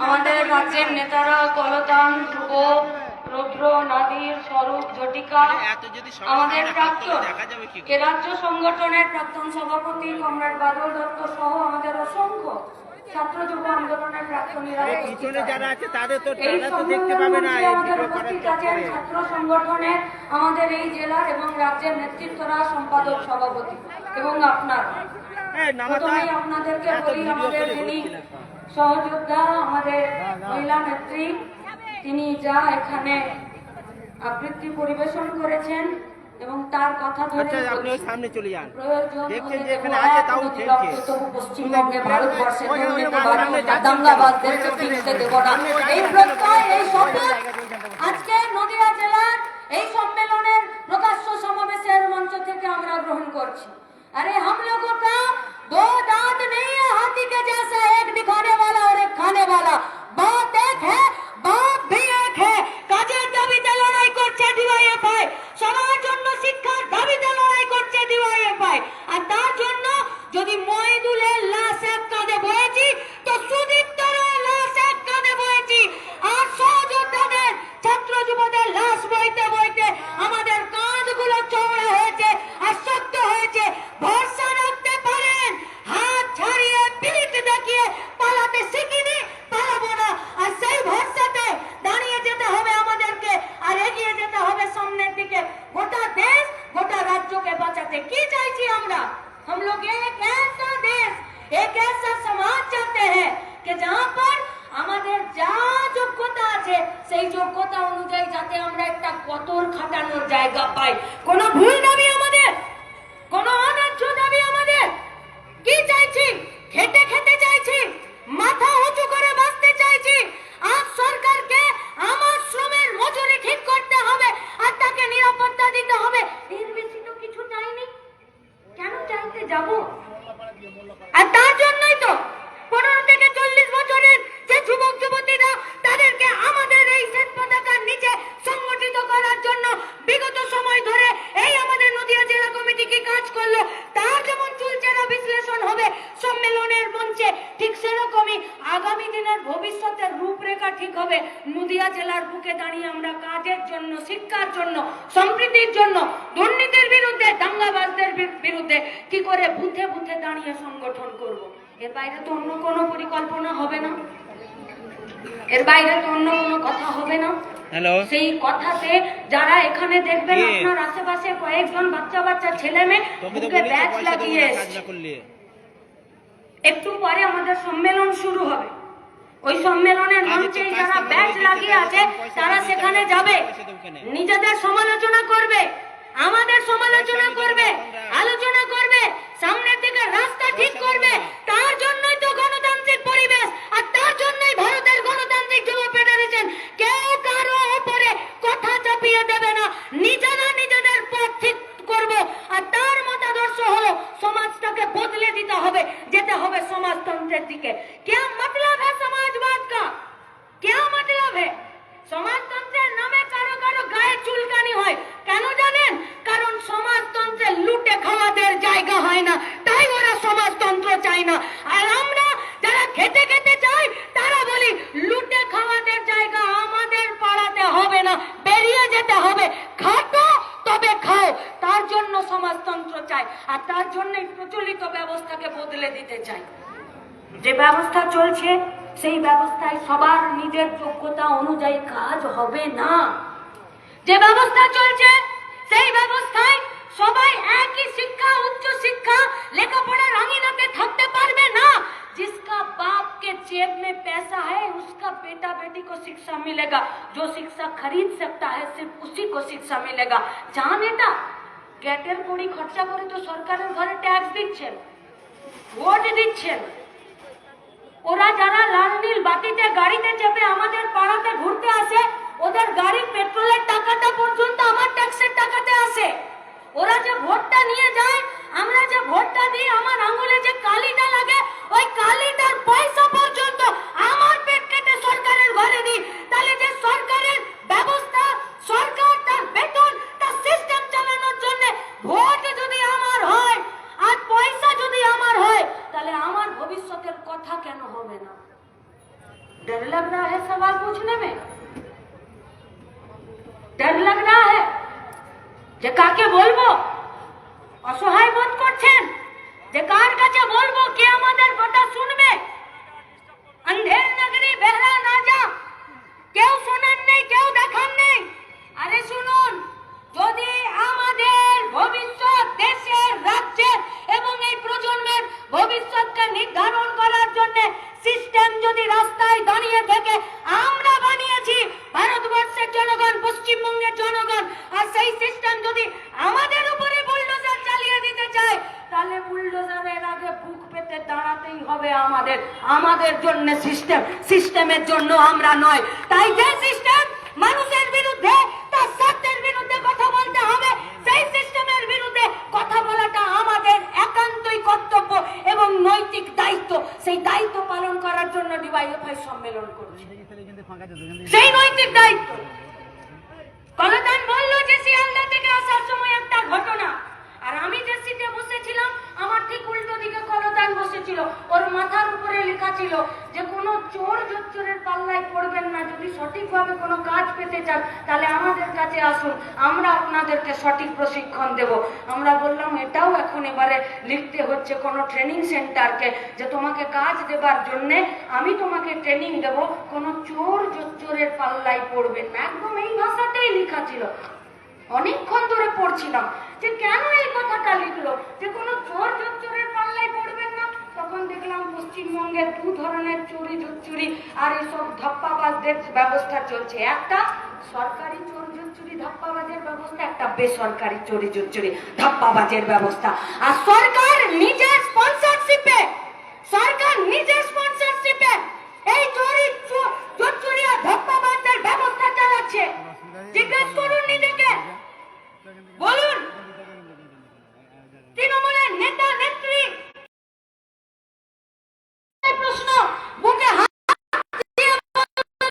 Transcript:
আমাদের রাজ্যের নেতারা কলতান, ধ্রুব, রুদ্র, নাদির, স্বরূপ, ঝটিকা রাজ্য সংগঠনের প্রাক্তন সভাপতি কমরেড বাদল দত্ত সহ আমাদের অসংখ্য ছাত্র যুব আন্দোলনের প্রাক্তনীরা পিছনে যারা আছে তাদের তো তারা তো দেখতে পাবে না আমাদের উপস্থিত আছেন ছাত্র সংগঠনের আমাদের এই জেলার এবং রাজ্যের নেতৃত্বরা সম্পাদক সভাপতি এবং আপনার। প্রথমেই আপনাদেরকে বলি আমাদের যিনি সহযোদ্ধা আমাদের মহিলা নেত্রী তিনি যা এখানে আবৃত্তি পরিবেশন করেছেন এবং তার কথা ধরে আচ্ছা আপনি ওই সামনে চলে যান। দেখছেন যে এখানে আছে তাও খেলছে। পশ্চিমবঙ্গে ভারতবর্ষে দেবো না। এই প্রত্যয় এই শপথ সেই যোগ্যতা অনুযায়ী যাতে আমরা একটা কতর খাটানোর জায়গা পাই। কোনো ভুল দাবি আমাদের কোনো অন্যায্য দাবি আমাদের কি চাইছি খেতে খেতে চাইছি মাথা উঁচু করে বাঁচতে চাইছি আজ সরকারকে আমার শ্রমের মজুরি ঠিক করতে হবে আর তাকে নিরাপত্তা দিতে হবে এর বেশি তো কিছু চাইনি কেন চাইতে যাব আর তার জন্যই তো পনেরো থেকে চল্লিশ বছরের যে যুবক যুবতীরা তাদেরকে আমাদের এই শ্বেত পতাকার নিচে সংগঠিত করার জন্য বিগত সময় ধরে এই আমাদের নদিয়া জেলা কমিটি কি কাজ করল তার যেমন চুলচেরা বিশ্লেষণ হবে সম্মেলনের মঞ্চে ঠিক সেরকমই আগামী দিনের ভবিষ্যতের রূপরেখা ঠিক হবে। নদিয়া জেলার বুকে দাঁড়িয়ে আমরা কাজের জন্য শিক্ষার জন্য সম্প্রীতির জন্য দুর্নীতির বিরুদ্ধে দাঙ্গাবাজদের বিরুদ্ধে কি করে বুথে বুথে দাঁড়িয়ে সংগঠন করব? এর বাইরে তো অন্য কোনো পরিকল্পনা হবে না। এর বাইরে তো অন্য কোনো কথা হবে না। সেই কথাতে যারা এখানে দেখবেন আপনার আশেপাশে কয়েকজন বাচ্চা বাচ্চা ছেলে মেয়ে ব্যাচ লাগিয়ে না কাজ এসছে না করলে একটু পরে আমাদের সম্মেলন শুরু হবে। ওই সম্মেলনের মঞ্চে যারা ব্যাচ লাগিয়ে আছে তারা সেখানে যাবে? নিজেদের সমালোচনা করবে। আমাদের সমালোচনা দিতে চাই যে ব্যবস্থা চলছে সেই ব্যবস্থায় সবার নিজের যোগ্যতা অনুযায়ী কাজ হবে না যে ব্যবস্থা চলছে সেই ব্যবস্থায় সবাই একই শিক্ষা উচ্চ শিক্ষা লেখাপড়া রাঙিনাতে থাকতে পারবে না जिसका बाप के जेब में पैसा है उसका बेटा बेटी को शिक्षा मिलेगा जो शिक्षा खरीद सकता है सिर्फ उसी को शिक्षा मिलेगा জান এটা গ্যাটের কড়ি খরচা করে তো সরকারের ঘরে ট্যাক্স দিচ্ছেন ভোট দিচ্ছেন। ওরা যারা লাল নীল বাতিতে গাড়িতে চেপে আমাদের পাড়াতে ঘুরতে আসে, ওদের গাড়ির পেট্রোলের টাকাটা लग रहा है सवाल पूछने में डर लग रहा है যে কাকে বলবো অসহায় বোধ করছেন যে কার কাছে বলবো কে আমাদের ভবিষ্যৎকে নির্ধারণ করার জন্য সিস্টেম যদি রাস্তায় দাঁড়িয়ে থেকে, আমরা বানিয়েছি ভারতবর্ষের জনগণ, পশ্চিমবঙ্গের জনগণ। আর সেই সিস্টেম যদি আমাদের উপরে বুলডোজার চালিয়ে দিতে চায়, তাহলে বুলডোজারের আগে বুক পেতে দাঁড়াতেই হবে আমাদের। আমাদের জন্য সিস্টেম সিস্টেমের জন্য আমরা নয়। তাই যে সিস্টেম মানুষের বিরুদ্ধে তার স্বার্থের বিরুদ্ধে কথা বলতে হবে সেই সিস্টেমের বিরুদ্ধে কথা বলাটা আমাদের একান্তই কর্তব্য এবং নৈতিক দায়িত্ব সেই দায়িত্ব পালন করার জন্য ডিওয়াইএফআই সম্মেলন করছে সেই নৈতিক দায়িত্ব। কলতান বলল যে শিয়ালদা থেকে আসার সময় একটা ঘটনা। আর আমি যে সিটে বসেছিলাম আমার ঠিক উল্টো বসেছিল, ওর মাথার উপরে লেখা ছিল যে, কোনো চোর জোচ্চোরের পাল্লায় পড়বেন না, যদি সঠিকভাবে কোনো কাজ পেতে চান, তাহলে আমাদের কাছে আসুন, আমরা আপনাদেরকে সঠিক প্রশিক্ষণ দেব। আমরা বললাম, এটাও এখন এবারে লিখতে হচ্ছে কোনো ট্রেনিং সেন্টারকে যে তোমাকে কাজ দেবার জন্যে আমি তোমাকে ট্রেনিং দেব, কোনো চোর জোচ্চোরের পাল্লায় পড়বেন না। একদম এই ভাষাতেই লেখা ছিল। অনেকক্ষণ ধরে পড়ছিলাম যে, কেন এই কথাটা লিখলো? যে, কোনো চোর জোচ্চোরের পাল্লায় পড়বেন না তখন দেখলাম পশ্চিমবঙ্গে দু ধরনের চুরি জুচ্চুরি আর এইসব ধাপ্পাবাজদের ব্যবস্থা চলছে। একটা সরকারি চোর জুচ্চুরি ধাপ্পাবাজের ব্যবস্থা, একটা বেসরকারি চোরি জুচ্চুরি ধাপ্পাবাজের ব্যবস্থা। আর সরকার নিজের স্পন্সরশিপে সরকার নিজের স্পন্সরশিপে এই চোরি জুচ্চুরি আর ধাপ্পাবাজদের ব্যবস্থা চালাচ্ছে। জিজ্ঞেস করুন নিজেকে।